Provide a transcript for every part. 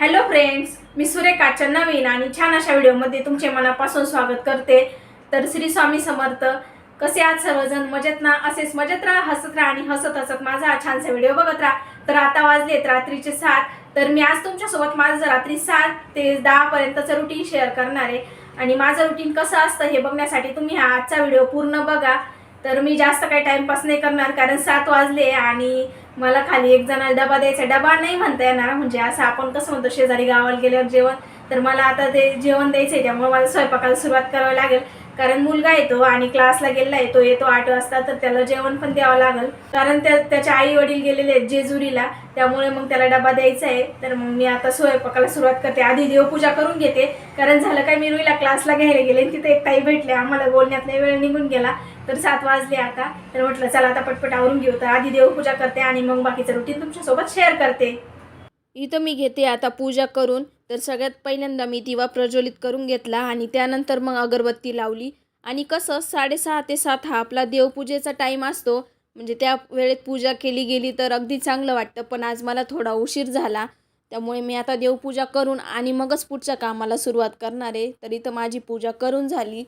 Hello friends मी सुरेखाच्या नवीन आणि छान अशा व्हिडिओमध्ये तुमचे मनापासून स्वागत करते. तर श्री स्वामी समर्थ कसे आहात सर्वजण? मजेत ना? असेच मजेत राहा हसत राहा आणि हसत हसत माझा हा छानसा व्हिडिओ बघत राहा. तर आता वाजलेत रात्रीचे सात. तर मी आज तुमच्यासोबत माझं रात्री सात ते दहापर्यंतचं रुटीन शेअर करणार आहे. आणि माझं रुटीन कसं असतं हे बघण्यासाठी तुम्ही हा आजचा व्हिडिओ पूर्ण बघा. तर मी जास्त काही टाईमपास नाही करणार कारण सात वाजले आणि मला खाली एक जणाला डबा द्यायचा डबा नाही म्हणता येणार म्हणजे असं आपण कसं म्हणतो शेजारी गावाला गेल्यावर जेवण तर मला आता ते जेवण द्यायचं आहे त्यामुळे मला स्वयंपाकाला सुरुवात करावी लागेल. कारण मुलगा येतो आणि क्लासला गेलेला आहे तो येतो आठ वाजता तर त्याला जेवण पण द्यावं लागेल. कारण त्या त्याच्या आई वडील गेलेले आहेत जेजुरीला त्यामुळे मग त्याला डबा द्यायचा आहे. तर मग मी आता स्वयंपाकाला सुरुवात करते. आधी देवपूजा करून घेते. कारण झालं काय मी रुईला क्लासला घ्यायला गेले आणि तिथे एक ताई भेटले. आम्हाला बोलण्यातला वेळ निघून गेला. तर सात वाजले आता. तर म्हटलं चला आता पटपट आवरून घेऊ. तर आधी देवपूजा करते आणि मग बाकीचं रुटीन तुमच्यासोबत शेअर करते. इथं मी घेते आता पूजा करून. तर सगळ्यात पहिल्यांदा मी दिवा प्रज्वलित करून घेतला आणि त्यानंतर मग अगरबत्ती लावली. आणि कसं साडेसहा ते सात हा आपला देवपूजेचा टाईम असतो. म्हणजे त्या वेळेत पूजा केली गेली तर अगदी चांगलं वाटतं पण आज मला थोडा उशीर झाला. त्यामुळे मी आता देवपूजा करून आणि मगच पुढच्या कामाला सुरुवात करणार आहे. तर इथं माझी पूजा करून झाली.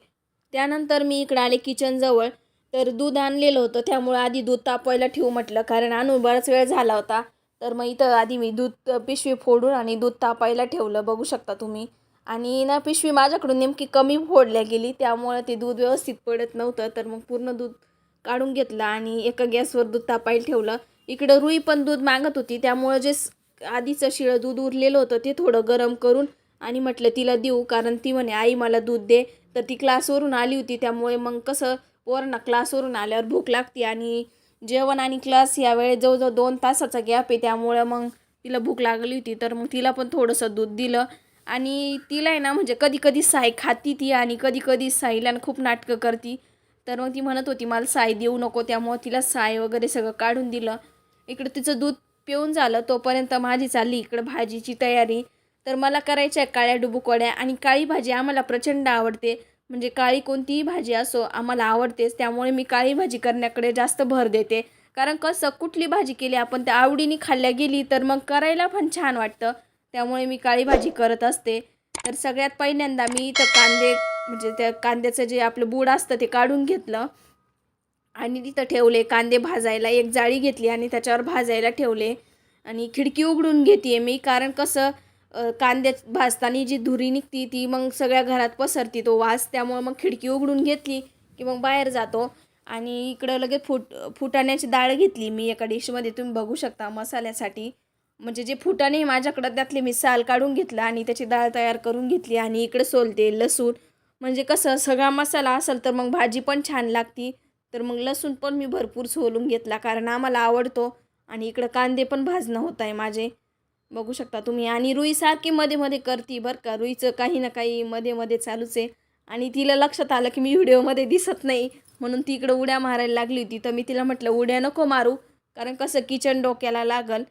त्यानंतर मी इकडं आले किचनजवळ तर दूध आणलेलं होतं. त्यामुळे आधी दूध तापवायला ठेवू म्हटलं कारण आणून बराच वेळ झाला होता. तर मग इथं आधी मी दूध पिशवी फोडून आणि दूध तापायला ठेवलं. बघू शकता तुम्ही. आणि ना पिशवी माझ्याकडून नेमकी कमी फोडल्या गेली. त्यामुळं ते दूध व्यवस्थित पडत नव्हतं. तर मग पूर्ण दूध काढून घेतलं आणि एका गॅसवर दूध तापायला ठेवलं. इकडं रुई पण दूध मागत होती. त्यामुळं जे आधीचं शिळं दूध उरलेलं होतं ते थोडं गरम करून आणि म्हटलं तिला देऊ कारण ती म्हणे आई मला दूध दे. तर ती क्लासवरून आली होती. त्यामुळे मग कसं पोरांना क्लासवरून आल्यावर भूक लागते आणि जेवण आणि क्लास यावेळेस जवळजवळ दोन तासाचा गॅप आहे. त्यामुळं मग तिला भूक लागली होती. तर मग तिला पण थोडंसं दूध दिलं. आणि तिला आहे ना म्हणजे कधी कधी साय खाती ती आणि कधी कधी साईला खूप नाटकं करती. तर मग ती म्हणत होती मला साय देऊ नको. त्यामुळं तिला साय वगैरे सगळं काढून दिलं. इकडं तिचं दूध पिऊन झालं. तोपर्यंत माझी चालली इकडं भाजीची तयारी. तर मला करायच्या आहे काळ्या डुबुकवड्या आणि काळी भाजी आम्हाला प्रचंड आवडते. म्हणजे काळी कोणतीही भाजी असो आम्हाला आवडतेच. त्यामुळे मी काळी भाजी करण्याकडे जास्त भर देते. कारण कसं कुठली भाजी केली आपण त्या आवडीने खाल्ल्या गेली तर मग करायला पण छान वाटतं. त्यामुळे मी काळी भाजी करत असते. तर सगळ्यात पहिल्यांदा मी इथं कांदे म्हणजे त्या कांद्याचं जे आपलं बूड असतं ते काढून घेतलं. आणि तिथं ठेवले कांदे भाजायला. एक जाळी घेतली आणि त्याच्यावर भाजायला ठेवले. आणि खिडकी उघडून घेते मी. कारण कसं कांद्यात भाजताना जी धुरी निघती ती मग सगळ्या घरात पसरती तो वास त्यामुळं मग खिडकी उघडून घेतली की मग बाहेर जातो. आणि इकडं लगेच फुट फुटाण्याची डाळ घेतली मी एका डिशमध्ये तुम्ही बघू शकता मसाल्यासाठी. म्हणजे जे फुटाणे माझ्याकडं त्यातले मी साल काढून घेतलं आणि त्याची डाळ तयार करून घेतली आणि इकडे सोलते लसूण. म्हणजे कसं सगळा मसाला असेल तर मग भाजी पण छान लागती. तर मग लसूण पण मी भरपूर सोलून घेतला कारण आम्हाला आवडतो. आणि इकडं कांदे पण भाजणं होत आहे माझे. बघू शकता तुम्ही. आणि रुई सारखी मध्ये मध्ये करते बरं का. रुईचं काही ना काही मध्ये मध्ये चालूच आहे. आणि तिला लक्षात आलं की मी व्हिडिओमध्ये दिसत नाही. म्हणून ती इकडं उड्या मारायला लागली होती. तर मी तिला म्हटलं उड्या नको मारू. कारण कसं किचन डोक्याला लागल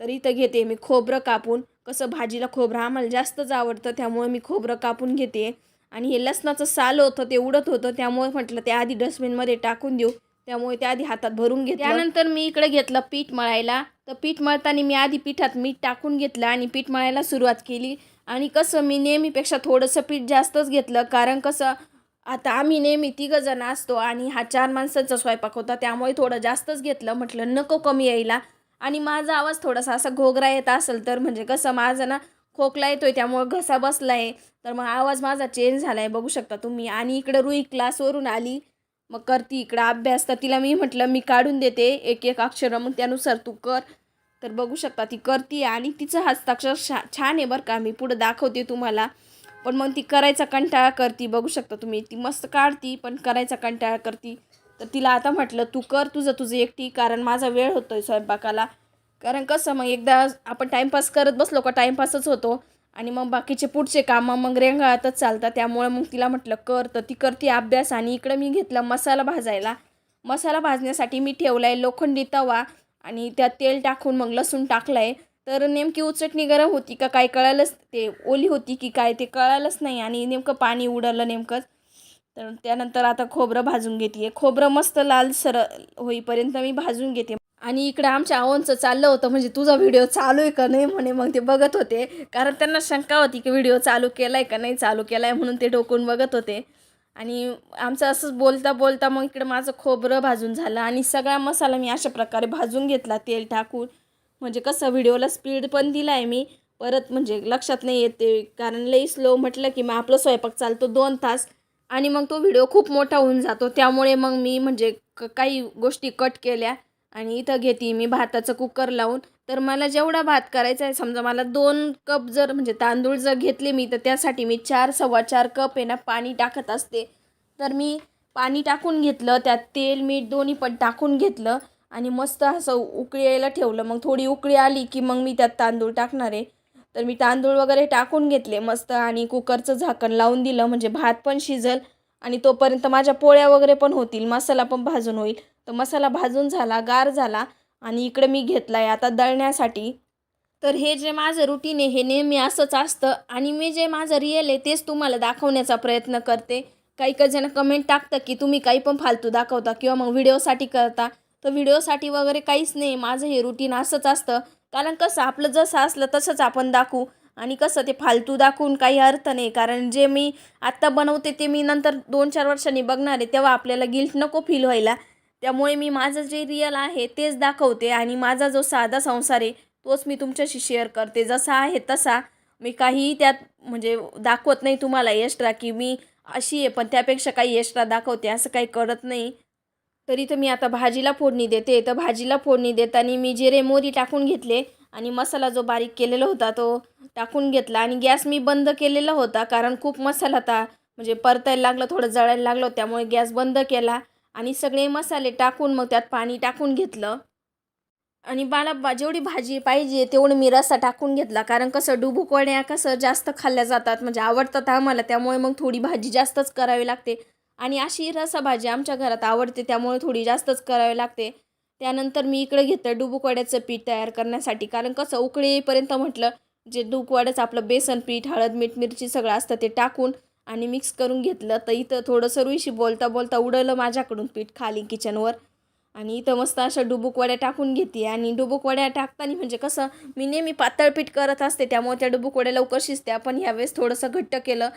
तर इथं घेते मी खोबरं कापून. कसं भाजीला खोबरं आम्हाला जास्तच आवडतं त्यामुळे मी खोबरं कापून घेते. आणि हे लसणाचं साल होतं ते उडत होतं. त्यामुळे म्हटलं ते आधी डस्टबिनमध्ये टाकून देऊ. त्यामुळे ते आधी हातात भरून घेतलं. त्यानंतर मी इकडे घेतलं पीठ मळायला. तर पीठ मळताना मी आधी पिठात मीठ टाकून घेतलं आणि पीठ मळायला सुरुवात केली. आणि कसं मी नेहमीपेक्षा थोडंसं पीठ जास्तच घेतलं. कारण कसं आता आम्ही नेहमी तिघं जण असतो आणि हा चार माणसांचा स्वयंपाक होता. त्यामुळे थोडं जास्तच घेतलं. म्हटलं नको कमी यायला. आणि माझा आवाज थोडासा असा घोगरा येत असेल तर म्हणजे कसं माझं ना खोकला येतोय त्यामुळे घसा बसला आहे तर मग आवाज माझा चेंज झाला आहे बघू शकता तुम्ही. आणि इकडं रुई क्लासवरून आली. मग करती इकडं अभ्यास तर तिला मी म्हटलं मी काढून देते एक एक अक्षर मग त्यानुसार तू कर. तर बघू शकता ती करती आणि तिचं हस्ताक्षर छा छान आहे बरं का मी पुढं दाखवते तुम्हाला. पण मग ती करायचा कंटाळा करती बघू शकता तुम्ही ती मस्त काढती पण करायचा कंटाळा करती. तर तिला आता म्हटलं तू कर तुझं तुझं एकटी कारण माझा वेळ होतो आहे स्वयंपाकाला. कारण कसं मग एकदा आपण टाईमपास करत बसलो का टाईमपासच होतो. आणि मग बाकीचे पुढचे कामं मग रेंगाळतच चालतात. त्यामुळे मग तिला म्हटलं कर. तर ती करते अभ्यास आणि इकडं मी घेतला मसाला भाजायला. मसाला भाजण्यासाठी मी ठेवला आहे लोखंडी तवा आणि त्यात तेल टाकून मग लसूण टाकलं आहे तर नेमकी उचटणी गरम होती का काय कळालंच ते ओली होती की काय ते कळालंच नाही आणि नेमकं पाणी उडालं नेमकंच. तर त्यानंतर आता खोबरं भाजून घेते. खोबरं मस्त लाल सर होईपर्यंत मी भाजून घेते. आणि इकडं आमच्या आवनचं चाललं होतं म्हणजे तुझा व्हिडिओ चालू आहे का नाही म्हणे मग ते बघत होते. कारण त्यांना शंका होती की व्हिडिओ चालू केला आहे का नाही चालू केला आहे म्हणून ते डोकून बघत होते. आणि आमचं असंच बोलता बोलता मग इकडं माझं खोबरं भाजून झालं आणि सगळा मसाला मी अशा प्रकारे भाजून घेतला तेल टाकून. म्हणजे कसं व्हिडिओला स्पीड पण दिला आहे मी. परत म्हणजे लक्षात नाही येते कारण लई स्लो म्हटलं की मग आपलं स्वयंपाक चालतो दोन तास. आणि मग तो व्हिडिओ खूप मोठा होऊन जातो. त्यामुळे मग मी म्हणजे क काही गोष्टी कट केल्या. आणि इथं घेते मी भाताचं कुकर लावून. तर मला जेवढा भात करायचा आहे समजा मला दोन कप जर म्हणजे तांदूळ जर घेतले मी तर त्यासाठी मी चार सव्वा चार कप आहे ना पाणी टाकत असते. तर मी पाणी टाकून घेतलं त्यात तेल मीठ दोन्ही पण टाकून घेतलं आणि मस्त असं उकळी यायला ठेवलं. मग थोडी उकळी आली की मग मी त्यात तांदूळ टाकणार आहे. तर मी तांदूळ वगैरे टाकून घेतले मस्त आणि कुकरचं झाकण लावून दिलं. म्हणजे भात पण शिजल आणि तोपर्यंत माझ्या पोळ्या वगैरे पण होतील मसाला पण भाजून होईल. तर मसाला भाजून झाला गार झाला आणि इकडे मी घेतला आहे आता दळण्यासाठी. तर हे जे माझं रुटीन आहे हे नेहमी असंच असतं आणि मी जे माझं रिअल आहे तेच तुम्हाला दाखवण्याचा प्रयत्न करते. काही काही जण कमेंट टाकतं की तुम्ही काही पण फालतू दाखवता किंवा मग व्हिडिओसाठी करता. तर व्हिडिओसाठी वगैरे काहीच नाही माझं हे रुटीन असंच असतं. कारण कसं आपलं जसं असलं तसंच आपण दाखवू. आणि कसं ते फालतू दाखवून काही अर्थ नाही. कारण जे मी आत्ता बनवते ते मी नंतर दोन चार वर्षांनी बघणार आहे तेव्हा आपल्याला गिल्ट नको फील व्हायला. त्यामुळे मी माझं जे रिअल आहे तेच दाखवते आणि माझा जो साधा संसार आहे तोच मी तुमच्याशी शेअर करते. जसा आहे तसा मी काहीही त्यात म्हणजे दाखवत नाही तुम्हाला एक्स्ट्रा की मी अशी आहे पण त्यापेक्षा काही एक्स्ट्रा दाखवते असं काही करत नाही. तरी तर मी आता भाजीला फोडणी देते. तर भाजीला फोडणी देताना मी जिरे मोरी टाकून घेतले. आणि मसाला जो बारीक केलेला होता तो टाकून घेतला आणि गॅस मी बंद केलेला होता कारण खूप मसाला आता म्हणजे परतायला लागलं थोडं जळायला लागलं त्यामुळे गॅस बंद केला आणि सगळे मसाले टाकून मग त्यात पाणी टाकून घेतलं. आणि मला बा जेवढी भाजी पाहिजे तेवढं मी रस्सा टाकून घेतला कारण कसं डुबूक वड्या कसं जास्त खाल्ल्या जातात म्हणजे आवडतात आम्हाला त्यामुळे मग थोडी भाजी जास्तच करावी लागते. आणि अशी रसा भाजी आमच्या घरात आवडते त्यामुळे थोडी जास्तच करावी लागते. त्यानंतर मी इकडे घेतलं डुबुकवाड्याचं पीठ तयार करण्यासाठी. कारण कसं उकळीपर्यंत म्हटलं जे डुबुकवाड्याचं आपलं बेसन पीठ हळद मीठ मिरची सगळं असतं ते टाकून आणि मिक्स करून घेतलं. तर इथं थोडंसं रुईशी बोलता बोलता उडवलं माझ्याकडून पीठ खाली किचनवर आणि इथं मस्त अशा डुबुकवड्या टाकून घेते. आणि डुबुकवड्या टाकताना म्हणजे कसं मी नेहमी पातळ पीठ करत असते त्यामुळे त्या डुबुकवड्या लवकर शिजत्या. पण ह्यावेळेस थोडंसं घट्ट केलं.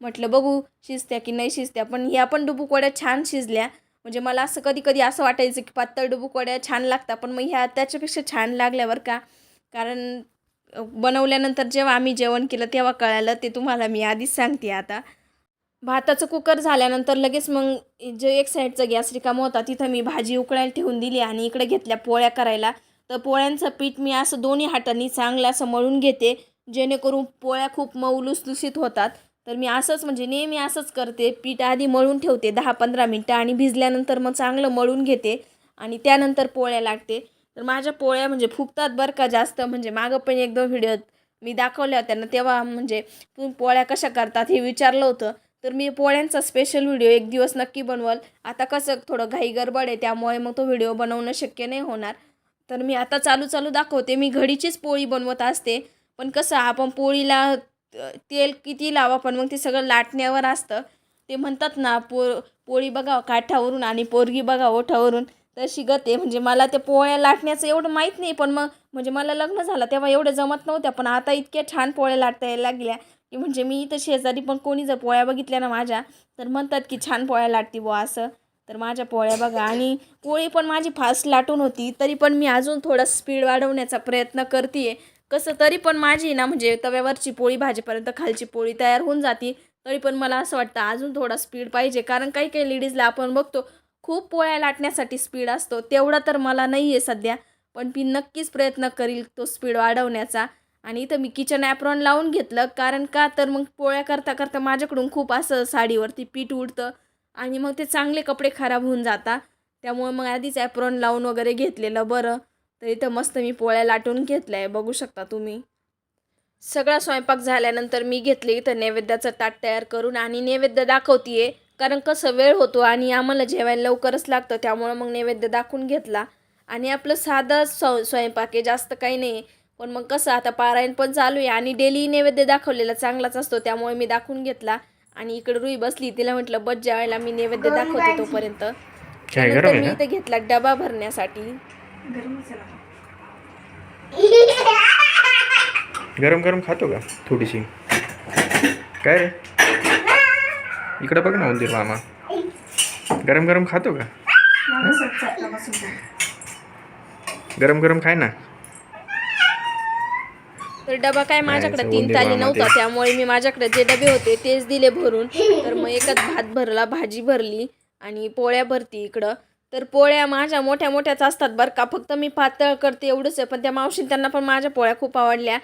म्हटलं बघू शिजत्या की नाही शिजत्या. पण ह्या पण डुबुकवड्या छान शिजल्या. म्हणजे मला असं कधी कधी असं वाटायचं की पातळ डुबुकवड्या छान लागतात पण मग ह्या त्याच्यापेक्षा छान लागल्या का? कारण बनवल्यानंतर जेव्हा आम्ही जेवण केलं तेव्हा कळालं ते तुम्हाला मी आधीच सांगते आता. भाताचं कुकर झाल्यानंतर लगेच मग जे एक साईडचा गॅस रिकामा होता तिथं मी भाजी उकळायला ठेवून दिली आणि इकडे घेतल्या पोळ्या करायला. तर पोळ्यांचं पीठ मी असं दोन्ही हातांनी चांगलं असं मळून घेते जेणेकरून पोळ्या खूप मऊ लुसलुसीत होतात. तर मी असंच म्हणजे नेहमी असंच करते. पीठ आधी मळून ठेवते दहा पंधरा मिनटं आणि भिजल्यानंतर मग चांगलं मळून घेते आणि त्यानंतर पोळ्या लागते. तर माझ्या पोळ्या म्हणजे फुगतात बरं का जास्त. म्हणजे मागं पण एक दोन व्हिडिओ मी दाखवल्या होत्या ना तेव्हा म्हणजे तुम्ही पोळ्या कशा करतात हे विचारलं होतं. तर मी पोळ्यांचा स्पेशल व्हिडिओ एक दिवस नक्की बनवल. आता कसं थोडं घाई गडबड आहे त्यामुळे मग तो व्हिडिओ बनवणं शक्य नाही होणार. तर मी आता चालू चालू दाखवते. मी घडीचीच पोळी बनवत असते. पण कसं आपण पोळीला तेल किती लावा पण मग ते सगळं लाटण्यावर असतं. ते म्हणतात ना पो पोळी बघा काठावरून आणि पोरगी बघा ओठावरून तशी गते. म्हणजे मला ते पोळ्या लाटण्याचं एवढं माहीत नाही पण मग म्हणजे मला लग्न झालं तेव्हा एवढं जमत नव्हत्या पण आता इतक्या छान पोळ्या लाटता यायला लागल्या की म्हणजे मी इथं शेजारी पण कोणी जर पोळ्या बघितल्या ना माझ्या तर म्हणतात की छान पोळ्या लाटती बुवा असं. तर माझ्या पोळ्या बघा. आणि पोळी पण माझी फास्ट लाटून होती तरी पण मी अजून थोडा स्पीड वाढवण्याचा प्रयत्न करते कसं तरी पण माझी ना म्हणजे तव्यावरची पोळी भाजीपर्यंत खालची पोळी तयार होऊन जाती. तरी पण मला असं वाटतं अजून थोडा स्पीड पाहिजे. कारण काही काही लेडीजला आपण बघतो खूप पोळ्या लाटण्यासाठी स्पीड असतो. तेवढा तर मला नाही आहे सध्या. पण मी नक्कीच प्रयत्न करील तो स्पीड वाढवण्याचा. आणि इथं मी किचन ॲप्रॉन लावून घेतलं. कारण का तर मग पोळ्या करता करता माझ्याकडून खूप असं साडीवरती पीठ उडतं. आणि मग ते चांगले कपडे खराब होऊन जातात त्यामुळे मग आधीच ॲप्रॉन लावून वगैरे घेतलेलं बरं. तर इथं मस्त मी पोळ्या लाटून घेतल्या आहे बघू शकता तुम्ही. सगळा स्वयंपाक झाल्यानंतर मी घेतले इथं नैवेद्याचं ताट तयार करून आणि नैवेद्य दाखवतीये कारण कसं वेळ होतो आणि आम्हाला जेवायला लवकरच लागतं त्यामुळं मग नैवेद्य दाखवून घेतला. आणि आपलं साधं स्व स्वयंपाक आहे जास्त काही नाही पण मग कसं आता पारायण पण चालू आहे आणि डेली नैवेद्य दाखवलेला चांगलाच असतो त्यामुळे मी दाखवून घेतला. आणि इकडे रुई बसली तिला म्हटलं बस जेवायला मी नैवेद्य दाखवते तोपर्यंत. मी इथे घेतला डबा भरण्यासाठी. ना. गरम गरम खातो का थोडीशी काय रे इकडं बघ ना उंदीर मामा गरम गरम खातो का. गरम गरम खाय ना तर डबा काय माझ्याकडे तीन ताली नव्हता. त्यामुळे मी माझ्याकडे जे डबे होते तेच दिले भरून तर मग एकच भात भरला भाजी भरली आणि पोळ्या भरती इकडं तर पोळ्या माझ्या मोठ्या मोठ्याच असतात बरं का. फक्त मी पातळ करते एवढंच आहे पण त्या मावशीन त्यांना पण माझ्या पोळ्या खूप आवडल्या.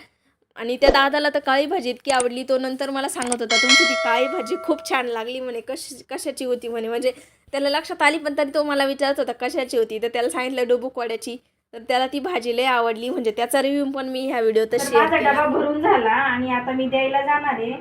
आणि त्या दादाला तर काळी भाजी इतकी आवडली. तो नंतर मला सांगत होता तुमची ती काळी भाजी खूप छान लागली म्हणे. कश कशाची होती म्हणे? म्हणजे त्याला लक्षात आली पण तरी तो मला विचारत होता कशाची होती? तर त्याला सांगितलं डुबुक वड्याची तर त्याला ती भाजी लय आवडली. म्हणजे त्याचा रिव्ह्यू पण मी ह्या व्हिडिओत तर शेअर माझा केला डबा भरून झाला आणि आता मी द्यायला जाणार आहे.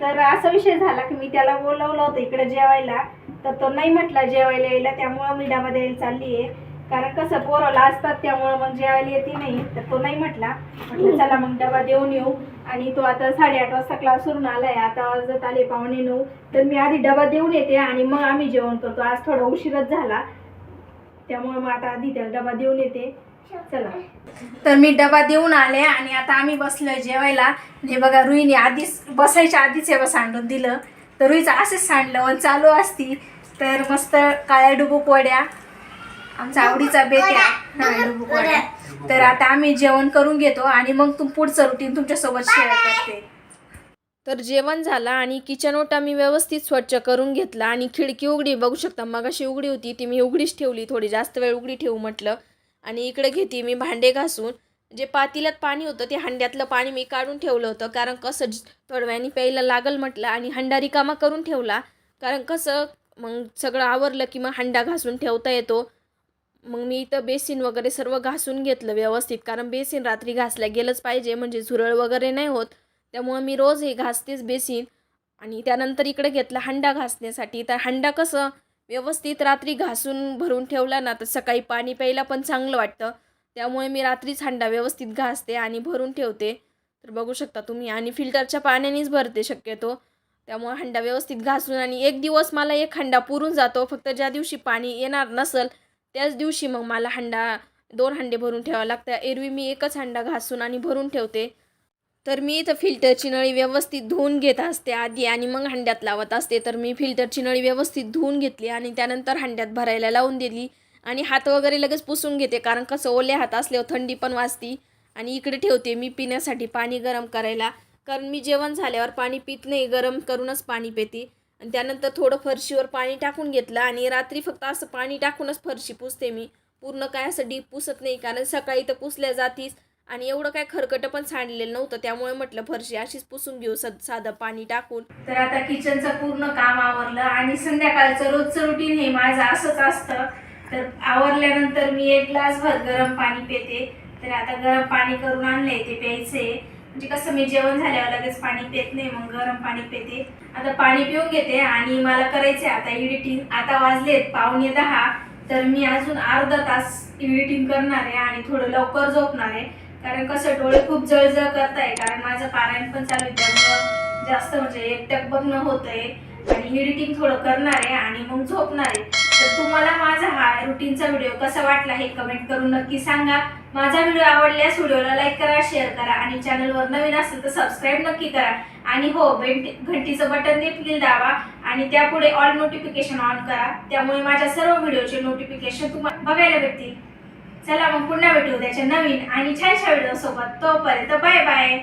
तर असा विषय झाला की मी त्याला बोलवलं होतं इकडे जेवायला. तर तो नाही म्हटला जेवायला यायला त्यामुळं मी डबा द्यायला चालली आहे कारण कसं पोराला असतात त्यामुळं मग जेवायला येते नाही. तर तो नाही म्हटला. म्हटलं चला मग डबा देऊन येऊ. आणि तो आता साडेआठ वाजता क्लासवरून आलाय. आता वाजत आले पाहुणे नऊ. तर मी आधी डबा देऊन येते आणि मग आम्ही जेवण करतो. आज थोडा उशीरच झाला. त्यामुळे मग आता आधी त्याला डबा देऊन येते. चला. तर मी डबा देऊन आले आणि आता आम्ही बसलोय जेवायला. हे बघा रुईने आधीच बसायच्या आधीच हे बघ सांडून दिलं. तर रुईचं असंच सांडलं आणि चालू असती. तर मस्त काळ्या डुबुक वड्या आमचा आवडीचा आहे. हा डुबुक वड्या तर आता आम्ही जेवण करून घेतो आणि मग तुम पुढचं रुटीन तुमच्यासोबत शेअर करते. तर जेवण झालं आणि किचन ओटा मी व्यवस्थित स्वच्छ करून घेतला आणि खिडकी उघडी बघू शकता मग अशी उघडी होती ती मी उघडीच ठेवली थोडी जास्त वेळ उघडी ठेवू म्हटलं. आणि इकडे घेते मी भांडे घासून. जे पातीलात पाणी होतं ते हंड्यातलं पाणी मी काढून ठेवलं होतं. कारण कसं ज- प्यायला लागल म्हटलं आणि हंडा रिकामा करून ठेवला. कारण कसं मग सगळं आवरलं की मग हंडा घासून ठेवता येतो. मग मी इथं बेसिन वगैरे सर्व घासून घेतलं व्यवस्थित. कारण बेसिन रात्री घासल्या गेलंच पाहिजे म्हणजे झुरळ वगैरे नाही होत. त्यामुळं मी रोज हे घासतेच बेसिन. आणि त्यानंतर इकडे घेतला हंडा घासण्यासाठी. तर हंडा कसं व्यवस्थित रात्री घासून भरून ठेवला ना तर सकाळी पाणी प्यायला पण चांगलं वाटतं. त्यामुळे मी रात्रीच हंडा व्यवस्थित घासते आणि भरून ठेवते. तर बघू शकता तुम्ही आणि फिल्टरच्या पाण्यानेच भरते शक्यतो. त्यामुळे हंडा व्यवस्थित घासून आणि एक दिवस मला एक हंडा पुरून जातो. फक्त ज्या दिवशी पाणी येणार नसेल त्याच दिवशी मग मला हंडा दोन हंडे भरून ठेवावं लागतं एरवी मी एकच हंडा घासून आणि भरून ठेवते. तर मी इथं फिल्टरची नळी व्यवस्थित धुवून घेत असते आधी आणि मग हंड्यात लावत असते. तर मी फिल्टरची नळी व्यवस्थित धुवून घेतली आणि त्यानंतर हंड्यात भरायला लावून दिली. आणि हात वगैरे लगेच पुसून घेते कारण कसं ओले हात असल्यावर थंडी पण वाजती. आणि इकडे ठेवते मी पिण्यासाठी पाणी गरम करायला. कारण मी जेवण झाल्यावर पाणी पित नाही गरम करूनच पाणी पिते. आणि त्यानंतर थोडं फरशीवर पाणी टाकून घेतलं आणि रात्री फक्त असं पाणी टाकूनच फरशी पुसते मी. पूर्ण काय असं डीप पुसत नाही कारण सकाळी तर पुसल्या जातीच आणि एवढं काय खरकटं पण सांडलेलं नव्हतं. त्यामुळे म्हटलं फरशी अशीच पुसून घेऊ साधं पाणी टाकून. तर आता किचनचं पूर्ण काम आवरलं आणि संध्याकाळचं रोजचं रुटीन हे माझं असंच असतं. तर आवरल्यानंतर मी एक ग्लास भर गरम पाणी पिते. तर आता गरम पाणी करून आणलंय ते प्यायचे म्हणजे कसं मी जेवण झाल्यावर लगेच पाणी पित नाही मग गरम पाणी पिते. आता पाणी पिऊन घेते आणि मला करायचे आता एडिटिंग आता वाजलेत पावणे दहा. तर मी अजून अर्धा तास एडिटिंग करणार आहे आणि थोडं लवकर झोपणार आहे. कारण कसं डोळे खूप जळजळ करत आहे कारण माझं पारायण पण चालू आहे. त्यामुळं जास्त म्हणजे एक बघणं होत आहे आणि एडिटिंग थोडं करणार आहे आणि मग झोपणार आहे. तर तुम्हाला माझा हा रुटीनचा व्हिडिओ कसा वाटला हे कमेंट करून नक्की सांगा. माझा व्हिडिओ आवडल्यास व्हिडिओला लाईक करा शेअर करा आणि चॅनलवर नवीन असेल तर सबस्क्राईब नक्की करा. आणि हो बेंटी घंटीचं बटन देखील दाबा आणि त्यापुढे ऑल नोटिफिकेशन ऑन करा. त्यामुळे माझ्या सर्व व्हिडिओचे नोटिफिकेशन तुम्हाला बघायला भेटतील. चला मग पुन्हा भेटू त्याच्या नवीन आणि छानशा व्हिडिओ सोबत. तोपर्यंत बाय बाय